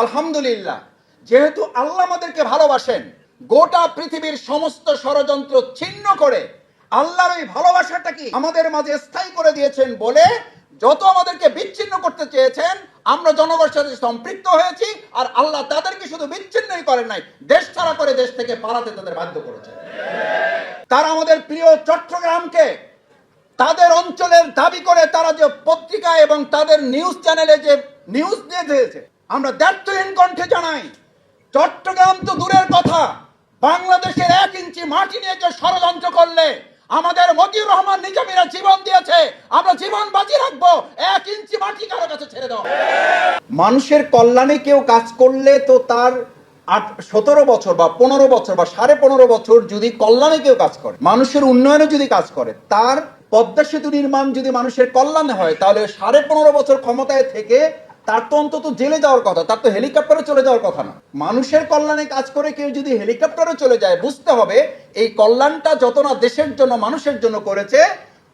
আলহামদুলিল্লাহ, যেহেতু আল্লাহ আমাদেরকে ভালোবাসেন, গোটা পৃথিবীর সমস্ত ষড়যন্ত্র ছিন্ন করে আল্লাহর ওই ভালোবাসাটাকে আমাদের মাঝে স্থায়ী করে দিয়েছেন বলে যত আমাদেরকে বিচ্ছিন্ন করতে চেয়েছেন, আমরা জনগণের সাথে সম্পৃক্ত হয়েছি আর আল্লাহ তাদেরকে শুধু বিচ্ছিন্নই করেন নাই, দেশ ছাড়া করে দেশ থেকে পালাতে তাদের বাধ্য করেছে তারা আমাদের প্রিয় চট্টগ্রামকে তাদের অঞ্চলের দাবি করে তারা যে পত্রিকা এবং তাদের নিউজ চ্যানেলে যে নিউজ দিয়ে দিয়েছে আমরা দ্ব্যর্থহীন কণ্ঠে জানাই, চট্টগ্রাম তো দূরের কথা, বাংলাদেশের এক ইঞ্চি মাটি নিয়ে কেউ ষড়যন্ত্র করলে, আমাদের মতিউর রহমান নিজামীরা জীবন দিয়েছে, আমরা জীবন বাজি রাখব, এক ইঞ্চি মাটি কারও কাছে ছেড়ে দাও মানুষের কল্যাণে কেউ কাজ করলে তো তার আট, সতেরো বছর বা পনেরো বছর বা সাড়ে পনেরো বছর যদি কল্যাণে কেউ কাজ করে, মানুষের উন্নয়নে যদি কাজ করে, তার পদ্মা সেতু নির্মাণ যদি মানুষের কল্যাণে হয়, তাহলে সাড়ে পনেরো বছর ক্ষমতায় থেকে তার তো অন্তত জেলে যাওয়ার কথা, তার তো হেলিকপ্টারে চলে যাওয়ার কথা না। মানুষের কল্যাণে কাজ করে কেউ যদি হেলিকপ্টারে চলে যায়, বুঝতে হবে এই কল্যাণটা যত না দেশের জন্য, মানুষের জন্য করেছে,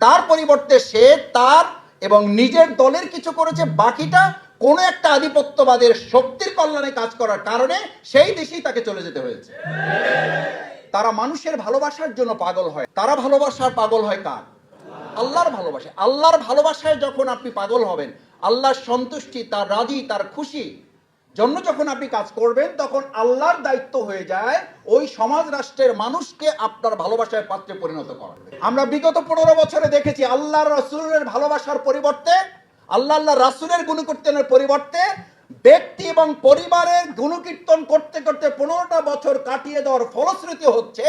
তার পরিবর্তে সে তার এবং নিজের দলের কিছু করেছে, বাকিটা কোনো একটা আধিপত্যবাদের শক্তির কল্যাণে কাজ করার কারণে সেই দেশেই তাকে চলে যেতে হয়েছে। তারা মানুষের ভালোবাসার জন্য পাগল হয়। তারা ভালোবাসার পাগল হয় কার? আল্লাহর ভালোবাসা আল্লাহর ভালোবাসায় যখন আপনি পাগল হবেন আল্লাহর সন্তুষ্টি, তার রাজি, তার খুশি। জন্য যখন আপনি কাজ করবেন, তখন আল্লাহর দায়িত্ব হয়ে যায় ওই সমাজ রাষ্ট্রের মানুষকে আপনার ভালোবাসার পাত্রে পরিণত করা আমরা বিগত পনেরো বছরে দেখেছি আল্লাহর রসুলের ভালোবাসার পরিবর্তে, আল্লাহ আল্লাহ রাসুলের গুণকীর্তনের পরিবর্তে ব্যক্তি এবং পরিবারের গুণকীর্তন করতে করতে পনেরোটা বছর কাটিয়ে দেওয়ার ফলশ্রুতি হচ্ছে,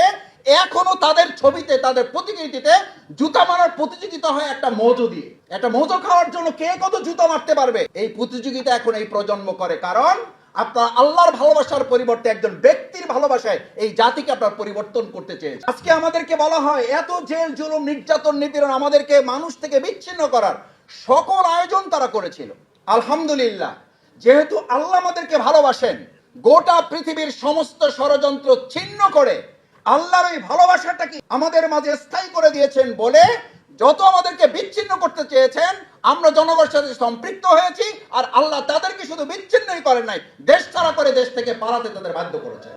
এখনও তাদের ছবিতে, তাদের প্রতিকৃতিতে জুতা মারার প্রতিযোগিতা হয় একটা মজো দিয়ে। একটা মজো খাওয়ার জন্য কে কত জুতা মারতে পারবে? এই প্রতিযোগিতা এখন এই প্রজন্ম করে। কারণ আপনার আল্লাহর ভালোবাসার পরিবর্তে একজন ব্যক্তির ভালোবাসায় এই জাতিকে আপনার পরিবর্তন করতে চেয়েছে আজকে আমাদেরকে বলা হয়, এত জেল, জুলুম, নির্যাতন, নিপীড়ন আমাদেরকে মানুষ থেকে বিচ্ছিন্ন করার সকল আয়োজন তারা করেছিল। আলহামদুলিল্লাহ। যেহেতু আল্লাহ আমাদেরকে ভালোবাসেন, গোটা পৃথিবীর সমস্ত ষড়যন্ত্র ছিন্ন করে আল্লাহর ওই ভালোবাসাটাকে আমাদের মাঝে স্থায়ী করে দিয়েছেন বলে যত আমাদেরকে বিচ্ছিন্ন করতে চেয়েছেন, আমরা জনগণের সাথে সম্পৃক্ত হয়েছি আর আল্লাহ তাদেরকে শুধু বিচ্ছিন্নই করেন নাই, দেশ ছাড়া করে দেশ থেকে পালাতে তাদের বাধ্য করেছেন।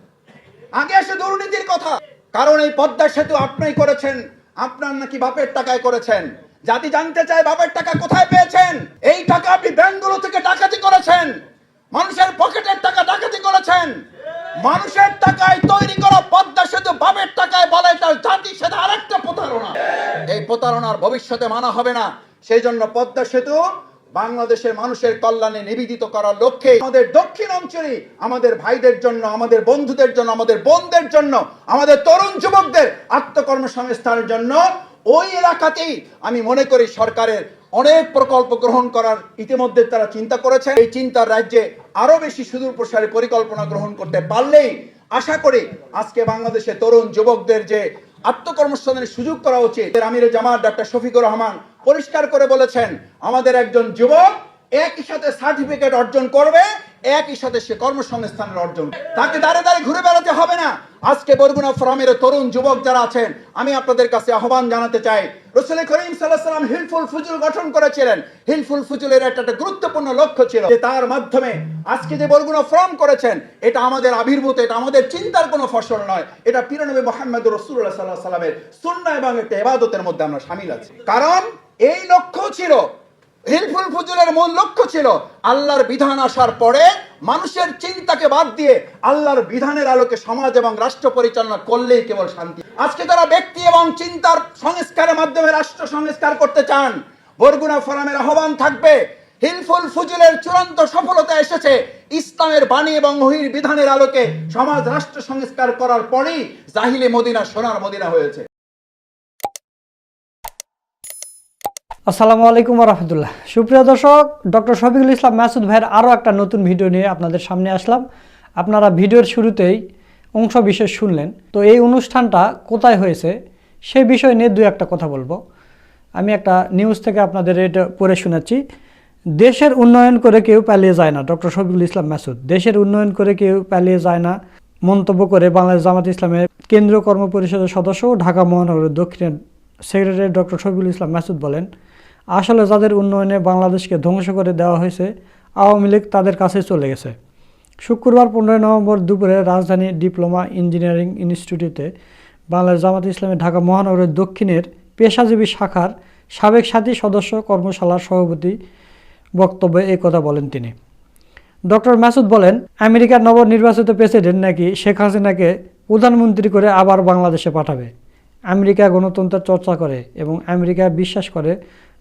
আগে আসে দুর্নীতির কথা, কারণ এই পদ্মা সেতু আপনিই করেছেন, আপনার নাকি বাপের টাকায় করেছেন। জাতি জানতে চায় বাপের টাকা কোথায় পেয়েছেন? এই টাকা আপনি ব্যাংকগুলো থেকে ডাকাতি করেছেন। মানুষের পকেটের টাকা ডাকাতি করেছেন। মানুষের টাকায় তৈরি করা পদ্মা সেতু বাপের টাকায় বলে তার জাতি সেটা আরেকটা প্রতারণা। এই প্রতারণার ভবিষ্যতে মানা হবে না। সেই জন্য পদ্মা সেতু বাংলাদেশের মানুষের কল্যাণে নিবেদিত করার লক্ষ্যে আমাদের দক্ষিণ অঞ্চলে আমাদের ভাইদের জন্য, আমাদের বন্ধুদের জন্য, আমাদের বোনদের জন্য, আমাদের তরুণ যুবকদের আত্মকর্মসংস্থানের জন্য ওই এলাকাতেই আমি মনে করি সরকারের অনেক প্রকল্প গ্রহণ করার ইতিমধ্যে তারা চিন্তা করেছে এই চিন্তার রাজ্যে আরও বেশি সুদূর প্রসারী পরিকল্পনা গ্রহণ করতে পারলেই আশা করি আজকে বাংলাদেশে তরুণ যুবকদের যে আত্মকর্মস্থানের সুযোগ করা উচিত আমির জামাত ডাক্তার শফিকুর রহমান পরিষ্কার করে বলেছেন, আমাদের একজন যুবক একই সাথে সার্টিফিকেট অর্জন করবে একই সাথে সে কর্মসংস্থানের অর্জন। তাকে দাঁড়ে দাঁড়িয়ে ঘুরে বেড়াতে হবে না। আজকে বরগুনা ফোরামের তরুণ যুবক যারা আছেন, আমি আপনাদের কাছে আহ্বান জানাতে চাই। রসুল করিম হিলফুল ফুজুল গঠন করেছিলেন। হিলফুল ফুজুলের একটা গুরুত্বপূর্ণ লক্ষ্য ছিল যে তার মাধ্যমে আজকে যে বরগুনা ফোরাম করেছেন, এটা আমাদের আবির্ভূত, এটা আমাদের চিন্তার কোনো ফসল নয়। এটা পিরানবী মোহাম্মদ রসুল্লাহ সাল্লাহ সাল্লামের সুন্না এবং একটা এবাদতের মধ্যে আমরা সামিল আছি। কারণ এই লক্ষ্য ছিল হিলফুল ফুজুলের মূল লক্ষ্য ছিল আল্লাহর বিধান আসার পরে মানুষের চিন্তাকে বাদ দিয়ে আল্লাহর বিধানের আলোকে সমাজ এবং রাষ্ট্র পরিচালনা করলেই কেবল শান্তি। আজকে তারা ব্যক্তি এবং চিন্তার সংস্কারের মাধ্যমে রাষ্ট্র সংস্কার করতে চান, বরগুনা ফোরামের আহ্বান থাকবে হিলফুল ফুজুলের চূড়ান্ত সফলতা এসেছে ইসলামের বাণী এবং বিধানের আলোকে সমাজ, রাষ্ট্র সংস্কার করার পরেই জাহিলি মদিনা, সোনার মদিনা হয়েছে। আসসালামু আলাইকুম রহমতুল্লাহ সুপ্রিয় দর্শক, ডক্টর শফিকুল ইসলাম মাসুদ ভাইয়ের আরও একটা নতুন ভিডিও নিয়ে আপনাদের সামনে আসলাম। আপনারা ভিডিওর শুরুতেই অংশ বিশেষ শুনলেন। তো এই অনুষ্ঠানটা কোথায় হয়েছে সে বিষয় নিয়ে দু একটা কথা বলব। আমি একটা নিউজ থেকে আপনাদের এটা পড়ে শোনাচ্ছি। দেশের উন্নয়ন করে কেউ পালিয়ে যায় না, ডক্টর শফিকুল ইসলাম মাসুদ। দেশের উন্নয়ন করে কেউ পালিয়ে যায় না, মন্তব্য করে বাংলাদেশ জামাত ইসলামের কেন্দ্রীয় কর্ম পরিষদের সদস্য ঢাকা মহানগরের দক্ষিণের সেক্রেটারি ডক্টর শফিকুল ইসলাম মাসুদ বলেন আসলে যাদের উন্নয়নে বাংলাদেশকে ধ্বংস করে দেওয়া হয়েছে, আওয়ামী লীগ তাদের কাছে চলে গেছে। শুক্রবার পনেরোই নভেম্বর দুপুরে রাজধানী ডিপ্লোমা ইঞ্জিনিয়ারিং ইনস্টিটিউটে বাংলাদেশ জামাত ইসলামী ঢাকা মহানগরের দক্ষিণের পেশাজীবী শাখার সাবেক সাথী সদস্য কর্মশালার সভাপতি বক্তব্যে এই কথা বলেন তিনি। ডক্টর মাসুদ বলেন, আমেরিকার নবনির্বাচিত প্রেসিডেন্ট নাকি শেখ হাসিনাকে প্রধানমন্ত্রী করে আবার বাংলাদেশে পাঠাবে। আমেরিকা গণতন্ত্রের চর্চা করে এবং আমেরিকা বিশ্বাস করে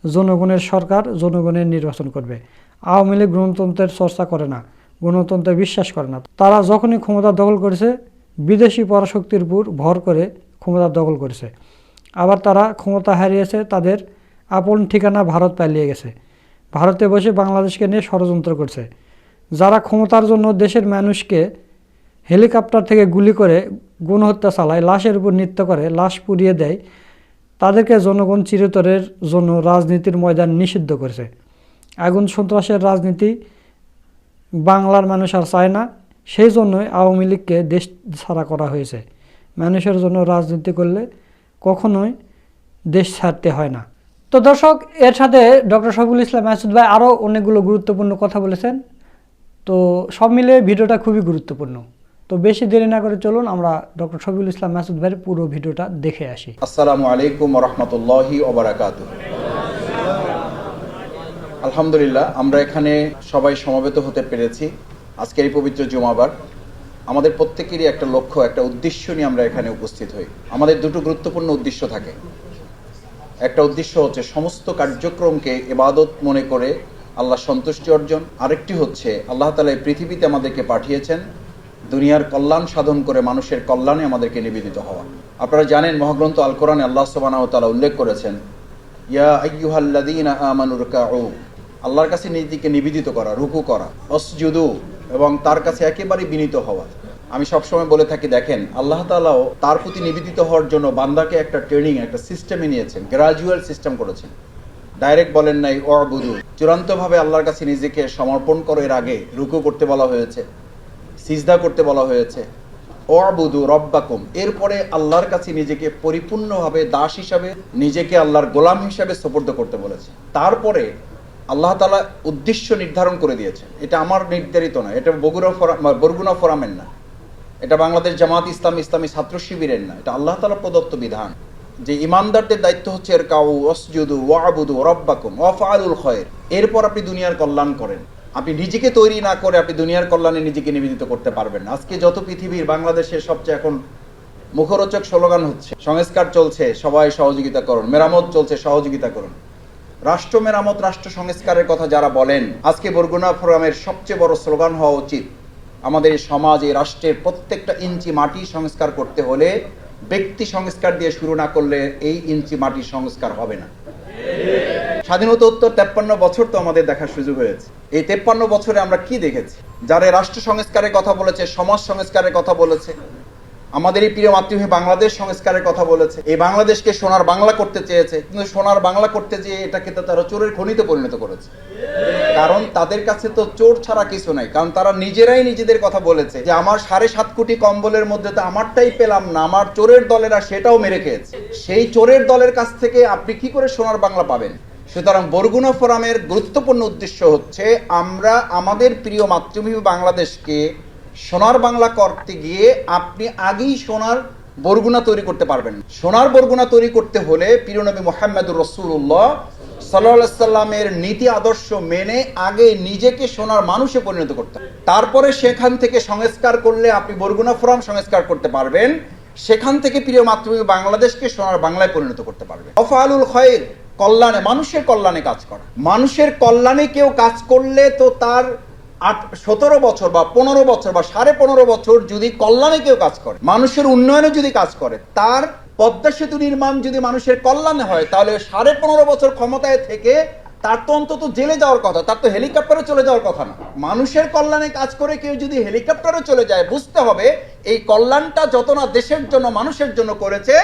জনগণের সরকার জনগণের নির্বাচন করবে। আওয়ামী লীগ গণতন্ত্রের চর্চা করে না, গণতন্ত্রে বিশ্বাস করে না। তারা যখনই ক্ষমতা দখল করেছে, বিদেশি পরাশক্তির উপর ভর করে ক্ষমতা দখল করেছে। আবার তারা ক্ষমতা হারিয়েছে, তাদের আপন ঠিকানা ভারত পালিয়ে গেছে। ভারতে বসে বাংলাদেশকে নিয়ে ষড়যন্ত্র করছে। যারা ক্ষমতার জন্য দেশের মানুষকে হেলিকপ্টার থেকে গুলি করে গণহত্যা চালায়, লাশের উপর নৃত্য করে, লাশ পুড়িয়ে দেয় তাদেরকে জনগণ চিরতরের জন্য রাজনীতির ময়দান নিষিদ্ধ করেছে। আগুন সন্ত্রাসের রাজনীতি বাংলার মানুষ আর চায় না। সেই জন্যই আওয়ামী লীগকে দেশ ছাড়া করা হয়েছে। মানুষের জন্য রাজনীতি করলে কখনোই দেশ ছাড়তে হয় না। তো দর্শক, এর সাথে ডক্টর শফিকুল ইসলাম মাসুদ ভাই আরও অনেকগুলো গুরুত্বপূর্ণ কথা বলেছেন। তো সব মিলে ভিডিওটা খুবই গুরুত্বপূর্ণ। তো বেশি দেরি না করে চলুন, আমরা ডক্টর শফিকুল ইসলাম মাসুদ ভাইয়ের পুরো ভিডিওটা দেখে আসি। আসসালামু আলাইকুম রহমতুল্লাহি ওবরাকাত আলহামদুলিল্লাহ, আমরা এখানে সবাই সমবেত হতে পেরেছি। আজকের এই পবিত্র জুমাবার আমাদের প্রত্যেকেরই একটা লক্ষ্য, একটা উদ্দেশ্য নিয়ে আমরা এখানে উপস্থিত হই। আমাদের দুটো গুরুত্বপূর্ণ উদ্দেশ্য থাকে। একটা উদ্দেশ্য হচ্ছে সমস্ত কার্যক্রমকে এবাদত মনে করে আল্লাহ সন্তুষ্টি অর্জন। আরেকটি হচ্ছে আল্লাহ তালা এই পৃথিবীতে আমাদেরকে পাঠিয়েছেন দুনিয়ার কল্যাণ সাধন করে মানুষের কল্যাণে আমাদেরকে নিবেদিত হওয়া। আপনারা জানেন মহাগ্রন্থ আল কোরআনে আল্লাহ সুবহানাহু ওয়া তাআলা উল্লেখ করেছেন আল্লাহর কাছে নিজেকে নিবেদিত করা, রুকু করা, অসজুদু, এবং তার কাছে একেবারে বিনীত হওয়া। আমি সবসময় বলে থাকি, দেখেন, আল্লাহ তাআলাও তার প্রতি নিবেদিত হওয়ার জন্য বান্দাকে একটা ট্রেনিং একটা সিস্টেমে নিয়েছেন গ্রাজুয়াল সিস্টেম করেছেন। ডাইরেক্ট বলেন নাই অবুদু চূড়ান্তভাবে আল্লাহর কাছে নিজেকে সমর্পণ করার আগে রুকু করতে বলা হয়েছে। সিজদা করতে বলা হয়েছে। অবুদু রব্বাকুম। এরপরে আল্লাহর কাছে নিজেকে পরিপূর্ণভাবে দাস হিসাবে, নিজেকে আল্লাহর গোলাম হিসাবে সোপর্দ করতে বলেছে। তারপরে আল্লাহ তালা উদ্দেশ্য নির্ধারণ করে দিয়েছে এটা আমার নির্ধারিত না এটা বগুড়া ফোরাম বরগুনা ফোরামের না। এটা বাংলাদেশ জামাত ইসলাম ইসলামী ছাত্র শিবিরের না। এটা আল্লাহ তালা প্রদত্ত বিধান। যে ইমানদারদের দায়িত্ব হচ্ছে এর কাউ অসজুদু ওয়াবুদু রব্বাকুম, ওয়াফআলুল খয়ের এরপর আপনি দুনিয়ার কল্যাণ করেন। আপনি নিজেকে তৈরি না করে আপনি দুনিয়ার কল্যাণে নিজেকে নিবেদিত করতে পারবেন আজকে যত পৃথিবীর বাংলাদেশের সবচেয়ে এখন মুখরোচক স্লোগান হচ্ছে, সংস্কার চলছে, সবাই সহযোগিতা করুন। মেরামত চলছে, সহযোগিতা করুন। রাষ্ট্র মেরামত, রাষ্ট্র সংস্কারের কথা যারা বলেন, আজকে বরগুনা ফোরামের সবচেয়ে বড় স্লোগান হওয়া উচিত। আমাদের সমাজ, এই রাষ্ট্রের প্রত্যেকটা ইঞ্চি মাটি সংস্কার করতে হলে ব্যক্তি সংস্কার দিয়ে শুরু না করলে এই ইঞ্চি মাটি সংস্কার হবে না। স্বাধীনতা উত্তর তেপ্পান্ন বছর তো আমাদের দেখার সুযোগ হয়েছে। এই তেপ্পান্ন বছরে আমরা কি দেখেছি? যারা রাষ্ট্র সংস্কারের কথা বলেছে, সমাজ সংস্কারের কথা বলেছে, আমাদের এই প্রিয় মাতৃভূমি বাংলাদেশ সংস্কারের কথা বলেছে, এই বাংলাদেশকে সোনার বাংলা করতে চেয়েছে, কিন্তু সোনার বাংলা করতে যেয়ে এটাকে তো তারা চোরের খনিতে পরিণত করেছে। কারণ তাদের কাছে তো চোর ছাড়া কিছু নাই, কারণ তারা নিজেরাই নিজেদের কথা বলেছে যে আমার সাড়ে সাত কোটি কম্বলের মধ্যে তো আমারটাই পেলাম না, আমার চোরের দলেরা সেটাও মেরে খেয়েছে। সেই চোরের দলের কাছ থেকে আপনি কি করে সোনার বাংলা পাবেন? সুতরাং বরগুনা ফোরামের গুরুত্বপূর্ণ উদ্দেশ্য হচ্ছে, আমরা আমাদের প্রিয় মাতৃভূমি বাংলাদেশকে সোনার বাংলা করতে গিয়ে আপনি আগেই সোনার বরগুনা তৈরি করতে পারবেন। সোনার বরগুনা তৈরি করতে হলে প্রিয়নবী মোহাম্মদুর রসুল্লাহ সাল্লাহ সাল্লামের নীতি আদর্শ মেনে আগে নিজেকে সোনার মানুষে পরিণত করতে। তারপরে সেখান থেকে সংস্কার করলে আপনি বরগুনা ফোরাম সংস্কার করতে পারবেন। সেখান থেকে প্রিয় মাতৃভূমি বাংলাদেশকে সোনার বাংলায় পরিণত করতে পারবেন। অফালুল খয়ের কল্যাণে, মানুষের কল্যাণে কাজ করা। মানুষের কল্যাণে কেউ কাজ করলে তো তার আট, সতেরো বছর বা পনেরো বছর বা সাড়ে পনেরো বছর যদি কল্যাণে কেউ কাজ করে, মানুষের উন্নয়নে যদি কাজ করে, তার পদ্মা সেতু নির্মাণ যদি মানুষের কল্যাণে হয়, তাহলে সাড়ে পনেরো বছর ক্ষমতায় থেকে তার তো অন্তত জেলে যাওয়ার কথা, তার তো হেলিকপ্টারে চলে যাওয়ার কথা না। মানুষের কল্যাণে কাজ করে কেউ যদি হেলিকপ্টারে চলে যায়, বুঝতে হবে এই কল্যাণটা যত না দেশের জন্য, মানুষের জন্য করেছে,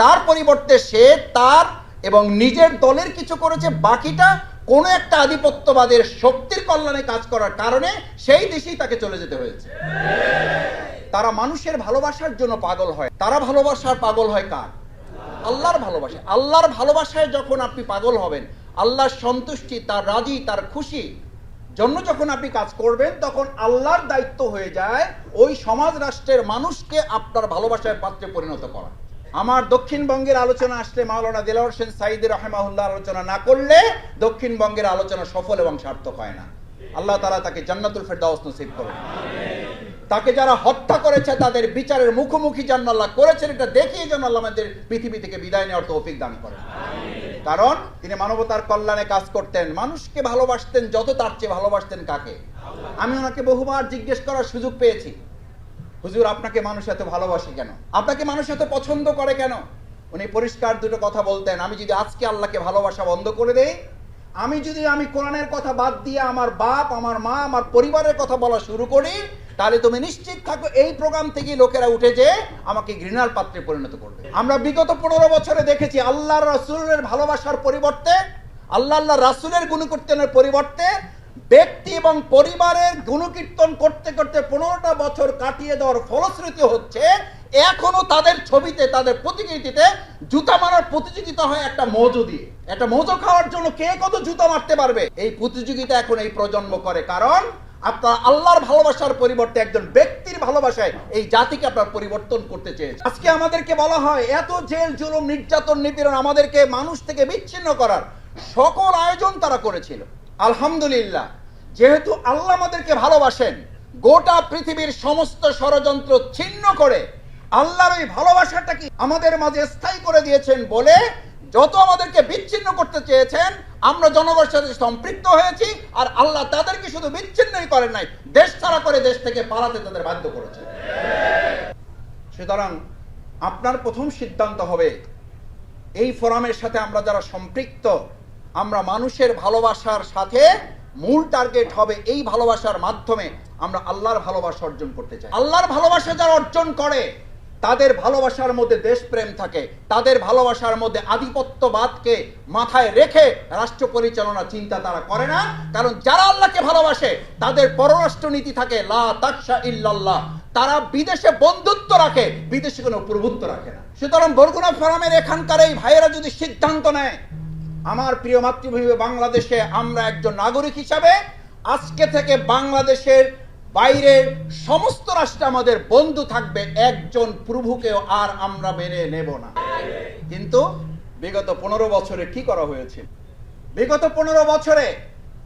তার পরিবর্তে সে তার এবং নিজের দলের কিছু করেছে, বাকিটা কোনো একটা আধিপত্যবাদের শক্তির কল্যাণে কাজ করার কারণে সেই দেশেই তাকে চলে যেতে হয়েছে। তারা মানুষের ভালোবাসার জন্য পাগল হয়। তারা ভালোবাসার পাগল হয় কার? আল্লাহর ভালোবাসা। আল্লাহর ভালোবাসায় যখন আপনি পাগল হবেন, আল্লাহর সন্তুষ্টি, তার রাজি, তার খুশি, জন্য যখন আপনি কাজ করবেন, তখন আল্লাহর দায়িত্ব হয়ে যায় ওই সমাজ রাষ্ট্রের মানুষকে আপনার ভালোবাসার পাত্রে পরিণত করা। আমার দক্ষিণবঙ্গের আলোচনা আসলে মাওলানা দিলাওয়ার হোসেন সাইদি রহমাহুল্লাহ আলোচনা না করলে দক্ষিণবঙ্গের আলোচনা সফল এবং সার্থক হয় না। আল্লাহ তারা তাকে জান্নাতুল ফেরদাউস নসিব করুন। তাকে যারা হত্যা করেছে, তাদের বিচারের মুখোমুখি যেন আল্লাহ করেছেন, এটা দেখিয়ে যেন আল্লাহ আমাদের পৃথিবী থেকে বিদায় নেওয়ার তৌফিক দান করেন। কারণ তিনি মানবতার কল্যাণে কাজ করতেন, মানুষকে ভালোবাসতেন, যত তার চেয়ে ভালোবাসতেন কাকে? আমি ওনাকে বহুবার জিজ্ঞেস করার সুযোগ পেয়েছি। হুজুর, আপনাকে মানুষ এত ভালোবাসে কেন? আপনাকে মানুষ এত পছন্দ করে কেন? উনি পরিষ্কার দুটো কথা বলতেন, আমি যদি আজকে আল্লাহকে ভালোবাসা বন্ধ করে দেই, আমি যদি আমি কোরআনের কথা বাদ দিয়ে আমার বাপ, আমার মা, আমার পরিবারের কথা বলা শুরু করি, তাহলে তুমি নিশ্চিত থাকো এই প্রোগ্রাম থেকে লোকেরা উঠে যে আমাকে ঘৃণার পাত্রে পরিণত করবে। আমরা বিগত পনেরো বছরে দেখেছি আল্লাহ রাসুলের ভালোবাসার পরিবর্তে, আল্লাহ আল্লাহ রাসুলের গুণকীর্তনের পরিবর্তে ব্যক্তি এবং পরিবারের গুণকীর্তন করতে করতে পনেরোটা বছর কাটিয়ে দেওয়ার ফলশ্রুতি হচ্ছে, এখনও তাদের ছবিতে, তাদের প্রতিকৃতিতে জুতা মারার প্রতিযোগিতা হয় একটা মৌজু দিয়ে। একটা মৌজো খাওয়ার জন্য কে কত জুতা মারতে পারবে? এই প্রতিযোগিতা এখন এই প্রজন্ম করে। কারণ আপনার আল্লাহর ভালোবাসার পরিবর্তে একজন ব্যক্তির ভালোবাসায় এই জাতিকে আপনার পরিবর্তন করতে চেয়েছে আজকে আমাদেরকে বলা হয়, এত জেল, জুলুম, নির্যাতন, নিপীড়ন আমাদেরকে মানুষ থেকে বিচ্ছিন্ন করার সকল আয়োজন তারা করেছিল। আলহামদুলিল্লাহ। যেহেতু আল্লাহ আমাদেরকে ভালোবাসেন, গোটা পৃথিবীর সমস্ত ষড়যন্ত্র ছিন্ন করে আল্লাহর ওই ভালোবাসাটা কি আমাদের মাঝে স্থায়ী করে দিয়েছেন বলে যত আমাদেরকে বিচ্ছিন্ন করতে চেয়েছেন, আমরা জনগণের সাথে সম্পৃক্ত হয়েছি আর আল্লাহ তাদেরকে শুধু বিচ্ছিন্নই করেন নাই, দেশ ছাড়া করে দেশ থেকে পালাতে তাদের বাধ্য করেছে সুতরাং আপনার প্রথম সিদ্ধান্ত হবে, এই ফোরামের সাথে আমরা যারা সম্পৃক্ত, আমরা মানুষের ভালোবাসার সাথে মূল টার্গেট হবে এই ভালোবাসার মাধ্যমে আমরা আল্লাহর ভালোবাসা অর্জন করতে চাই। আল্লাহর ভালোবাসা যারা অর্জন করে, তাদের ভালোবাসার মধ্যে দেশপ্রেম থাকে, তাদের ভালোবাসার মধ্যে আধিপত্যবাদকে মাথায় রেখে রাষ্ট্র পরিচালনা চিন্তা তারা করে না। কারণ যারা আল্লাহকে ভালোবাসে, তাদের পররাষ্ট্র নীতি থাকে, লা ইল্লাল্লাহ। তারা বিদেশে বন্ধুত্ব রাখে, বিদেশে কোনো প্রভুত্ব রাখে না। সুতরাং বরগুনা ফোরামের এখানকার এই ভাইয়েরা যদি সিদ্ধান্ত নেয় আমার প্রিয় মাতৃভূমি বাংলাদেশে আমরা একজন নাগরিক হিসাবে আজকে থেকে বাংলাদেশের বাইরের সমস্ত রাষ্ট্র আমাদের বন্ধু থাকবে একজন প্রভুকেও আর আমরা মেনে নেব না। কিন্তু বিগত পনেরো বছরে কি করা হয়েছে? বিগত পনেরো বছরে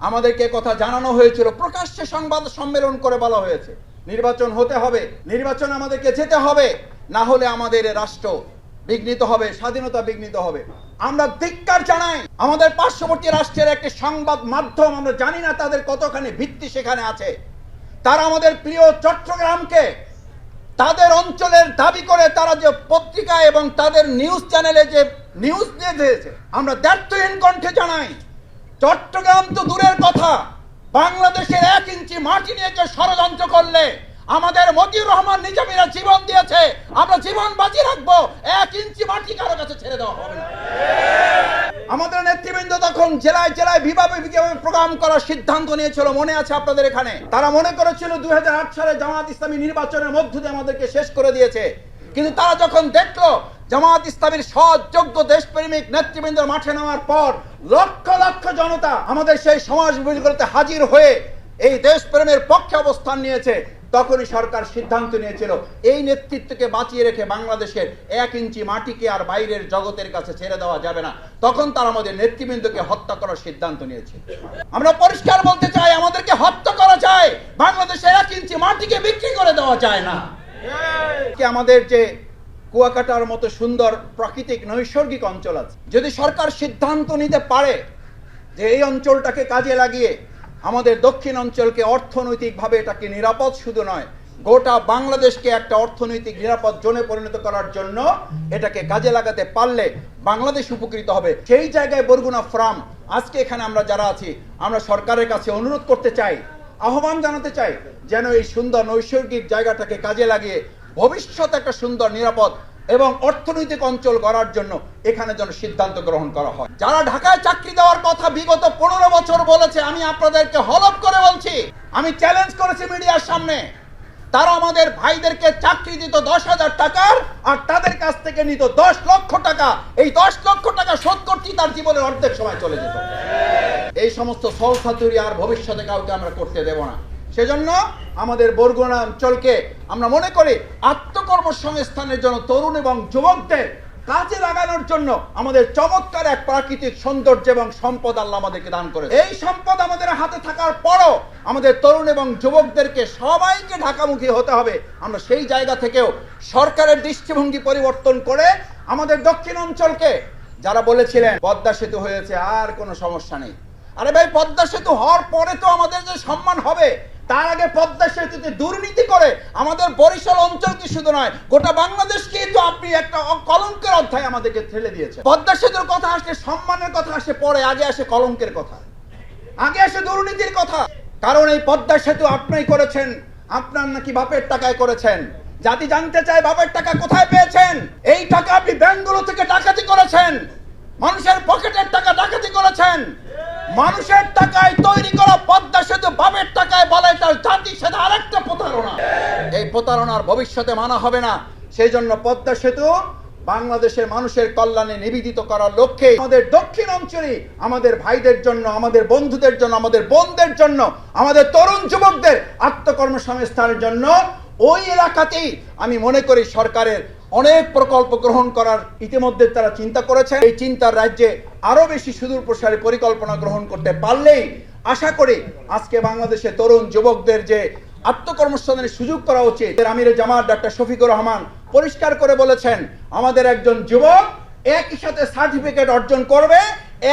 আমাদেরকে কথা জানানো হয়েছিল, প্রকাশ্যে সংবাদ সম্মেলন করে বলা হয়েছে। নির্বাচন হতে হবে, নির্বাচন আমাদেরকে যেতে হবে, না হলে আমাদের রাষ্ট্র বিঘ্নিত হবে, স্বাধীনতা বিঘ্নিত হবে। আমরা ধিক্কার জানাই, আমাদের পার্শ্ববর্তী রাষ্ট্রের একটি সংবাদ মাধ্যম, আমরা জানি না তাদের কতখানি ভিত্তি সেখানে আছে। তারা আমাদের প্রিয় চট্টগ্রামকে তাদের অঞ্চলের দাবি করে তারা যে পত্রিকা এবং তাদের নিউজ চ্যানেলে যে নিউজ দিয়ে দিয়েছে, আমরা দ্ব্যর্থহীন কণ্ঠে জানাই, চট্টগ্রাম তো দূরের কথা, বাংলাদেশের এক ইঞ্চি মাটি নিয়ে ষড়যন্ত্র করলে আমাদের মতিউর রহমান নিজামীরা জীবন দিয়েছে। আমরা জীবন বাজি রাখব। এক ইঞ্চি মাটি কারও কাছে ছেড়ে দেওয়া হবে আমাদের নেতৃবৃন্দ তখন জেলায় জেলায় বিভাবে বিভাবে প্রোগ্রাম করার সিদ্ধান্ত নিয়েছিল, মনে আছে আপনাদের এখানে? তারা মনে করেছিল দুই সালে জামাত ইসলামী নির্বাচনের মধ্য দিয়ে আমাদেরকে শেষ করে দিয়েছে। কিন্তু তারা যখন দেখল জামাত ইসলামীর সৎ যোগ্য দেশপ্রেমিক নেতৃবৃন্দ মাঠে নামার পর লক্ষ লক্ষ জনতা আমাদের সেই সমাজ বিভাগগুলোতে হাজির হয়ে এই দেশপ্রেমের পক্ষে অবস্থান নিয়েছে তখনই সরকার সিদ্ধান্ত নিয়েছিল এই নেতৃত্বকে বাঁচিয়ে রেখে বাংলাদেশের এক ইঞ্চি মাটিকে আর বাইরের জগতের কাছে ছেড়ে দেওয়া যাবে না। তখন তারা আমাদের নেতৃবৃন্দকে হত্যা করার সিদ্ধান্ত নিয়েছে। আমরা পরিষ্কার বলতে চাই আমাদেরকে হত্যা করা যায়। বাংলাদেশের এক ইঞ্চি মাটিকে বিক্রি করে দেওয়া যায় না। কি আমাদের যে কুয়াকাটার মতো সুন্দর প্রাকৃতিক নৈসর্গিক অঞ্চল আছে যদি সরকার সিদ্ধান্ত নিতে পারে যে এই অঞ্চলটাকে কাজে লাগিয়ে আমাদের দক্ষিণ অঞ্চলকে অর্থনৈতিকভাবে এটাকে নিরাপদ শুধু নয়, গোটা বাংলাদেশকে একটা অর্থনৈতিক নিরাপদ জোনে পরিণত করার জন্য এটাকে কাজে লাগাতে পারলে বাংলাদেশ উপকৃত হবে। সেই জায়গায় বরগুনা ফ্রাম, আজকে এখানে আমরা যারা আছি, আমরা সরকারের কাছে অনুরোধ করতে চাই, আহ্বান জানাতে চাই, যেন এই সুন্দর নৈসর্গিক জায়গাটাকে কাজে লাগিয়ে ভবিষ্যতে একটা সুন্দর নিরাপদ এবং অর্থনৈতিক অঞ্চল গড়ার জন্য এখানে যেন সিদ্ধান্ত গ্রহণ করা হয়। যারা ঢাকায় চাকরি দেওয়ার কথা বিগত পনেরো বছর বলেছে, আমি আপনাদেরকে হলফ করে বলছি, আমি চ্যালেঞ্জ করেছি মিডিয়ার সামনে। তারা আমাদের ভাইদেরকে চাকরি দিত দশ হাজার টাকার, আর তাদের কাছ থেকে নিত দশ লক্ষ টাকা। এই দশ লক্ষ টাকা শোধ করতেই তার জীবনের অর্ধেক সময় চলে যেত। এই সমস্ত সলসাতুরি আর ভবিষ্যতে কাউকে আমরা করতে দেব না। সেজন্য আমাদের বরগুনা অঞ্চলকে আমরা মনে করি আত্মকর্মসংস্থানের জন্য তরুণ এবং যুবকদের কাজে লাগানোর জন্য আমাদের চমৎকার এক প্রাকৃতিক সৌন্দর্য এবং সম্পদ আল্লাহ আমাদেরকে দান করে এই সম্পদ আমাদের হাতে থাকার পরও আমাদের তরুণ এবং যুবকদেরকে সবাইকে ঢাকামুখী হতে হবে। আমরা সেই জায়গা থেকেও সরকারের দৃষ্টিভঙ্গি পরিবর্তন করে আমাদের দক্ষিণ অঞ্চলকে, যারা বলেছিলেন, পদ্মা সেতু হয়েছে, আর কোনো সমস্যা নেই। আরে ভাই, পদ্মা সেতু হওয়ার পরে তো আমাদের যে সম্মান হবে তার আগে পদ্মা সেতুতে দুর্নীতি করে আমাদের বরিশাল অঞ্চল কি শুধু নয়, গোটা বাংলাদেশকে তো আপনি একটা কলঙ্কের অধ্যায় আমাদেরকে ঠেলে দিয়েছে পদ্মা সেতুর কথা আসলে সম্মানের কথা আসে, পরে আগে আসে কলঙ্কের কথা। আগে আসে দুর্নীতির কথা। কারণ এই পদ্মা সেতু আপনি করেছেন, আপনার নাকি বাপের টাকায় করেছেন। জাতি জানতে চায় বাপের টাকা কোথায় পেয়েছেন। এই টাকা আপনি ব্যাংকগুলো থেকে ডাকাতি করেছেন। মানুষের পকেটের টাকা ডাকাতি করেছেন। মানুষের টাকায় তৈরি করা পদ্মা সেতু বাপের টাকায় বলে, তার জাতি সেটা আরেকটা প্রতারণা। এই প্রতারণার ভবিষ্যতে মানা হবে না। সেই জন্য পদ্মা সেতু বাংলাদেশের মানুষের কল্যাণে নিবেদিত করার লক্ষ্যে আমাদের দক্ষিণ অঞ্চলে আমাদের ভাইদের জন্য, আমাদের বন্ধুদের জন্য, আমাদের বোনদের জন্য, আমাদের তরুণ যুবকদের আত্মকর্মসংস্থানের জন্য ওই এলাকাতেই আমি মনে করি সরকারের অনেক প্রকল্প গ্রহণ করার ইতিমধ্যে তারা চিন্তা করেছে এই চিন্তার রাজ্যে আরও বেশি সুদূর প্রসারী পরিকল্পনা গ্রহণ করতে পারলেই আশা করি আজকে বাংলাদেশে তরুণ যুবকদের যে আত্মকর্মস্থানের সুযোগ করা উচিত। আমির জামাত ডাক্তার শফিকুর রহমান পরিষ্কার করে বলেছেন, আমাদের একজন যুবক একই সাথে সার্টিফিকেট অর্জন করবে,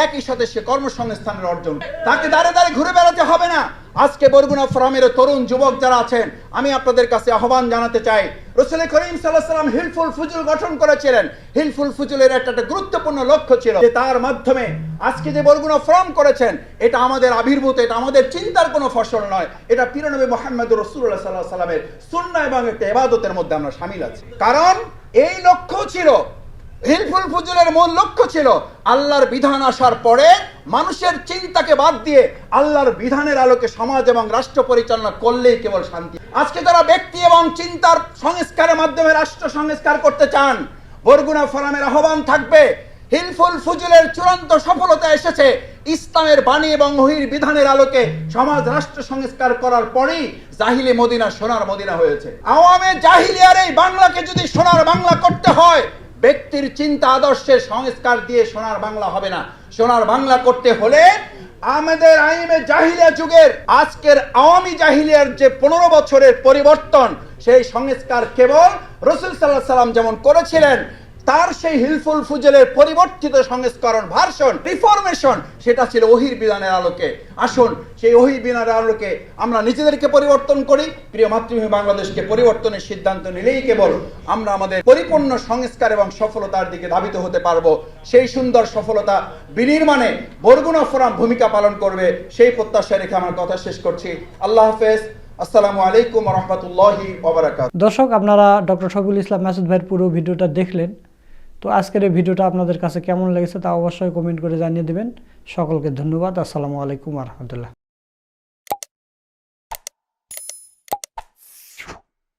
একই সাথে সে কর্মসংস্থানের অর্জন। তাকে দাঁড়ে দাঁড়িয়ে ঘুরে বেড়াতে হবে না। আজকে বরগুনা ফোরামের তরুণ যুবক যারা আছেন, আমি আপনাদের কাছে আহ্বান জানাতে চাই। রসুল করিম সাল্লাম হিলফুল ফুজুল গঠন করেছিলেন। হিলফুল ফুজুলের একটা একটা গুরুত্বপূর্ণ লক্ষ্য ছিল যে তার মাধ্যমে আজকে যে বরগুনা ফোরাম করেছেন, এটা আমাদের আবির্ভূত, এটা আমাদের চিন্তার কোনো ফসল নয়। এটা পিরানবী মোহাম্মদ রসুল্লাহ সাল্লাহ সাল্লামের সুন্না এবং একটা এবাদতের মধ্যে আমরা সামিল আছি। কারণ এই লক্ষ্য ছিল হিলফুল ফুজুলের মূল লক্ষ্য ছিল আল্লাহর বিধান আসার পরে মানুষের চিন্তাকে বাদ দিয়ে আল্লাহর বিধানের আলোকে সমাজ এবং রাষ্ট্র পরিচালনা করলেই কেবল শান্তি। আজকে তারা ব্যক্তি এবং চিন্তার সংস্কারের মাধ্যমে রাষ্ট্র সংস্কার করতে চান, বরগুনা ফোরামের আহ্বান থাকবে হিলফুল ফুজুলের চূড়ান্ত সফলতা এসেছে ইসলামের বাণী এবং ওহির বিধানের আলোকে সমাজ, রাষ্ট্র সংস্কার করার পরেই জাহিলি মদিনা সোনার মদিনা হয়েছে। আওয়ামে জাহিলিয়ার এই বাংলাকে যদি সোনার বাংলা করতে হয় ব্যক্তির চিন্তা আদর্শের সংস্কার দিয়ে সোনার বাংলা হবে না। সোনার বাংলা করতে হলে আমাদের আইমে জাহিলিয়া যুগের, আজকের আওয়ামী জাহিলিয়ার যে পনেরো বছরের পরিবর্তন, সেই সংস্কার কেবল রসুল সাল্লাহ সাল্লাম যেমন করেছিলেন তার সেই হিলফুল ফুজেলের পরিবর্তিত সংস্করণ ভার্সন রিফরমেশন সেটা ছিল ওহির বিধানের আলোকে। আসুন, সেই ওহির বিধানের আলোকে আমরা নিজেদেরকে পরিবর্তন করি, প্রিয় মাতৃভূমি বাংলাদেশকে পরিবর্তনের সিদ্ধান্ত নিলেই কেবল আমরা আমাদের পরিপূর্ণ সংস্কার এবং সফলতার দিকে ধাবিত হতে পারব। সেই সুন্দর সফলতা বিনির্মাণে বরগুনা ফোরাম ভূমিকা পালন করবে, সেই প্রত্যাশা রেখে আমার কথা শেষ করছি। আল্লাহ হাফেজ। আসসালামু আলাইকুম রহমতুল্লাহি দর্শক, আপনারা ডক্টর শফিকুল ইসলাম মাসুদ ভাইয়ের পুরো ভিডিওটা দেখলেন। তো আজকের এই ভিডিওটা আপনাদের কাছে কেমন লেগেছে তা অবশ্যই কমেন্ট করে জানিয়ে দেবেন। সকলকে ধন্যবাদ। আসসালামু আলাইকুম রহমতুল্লাহ।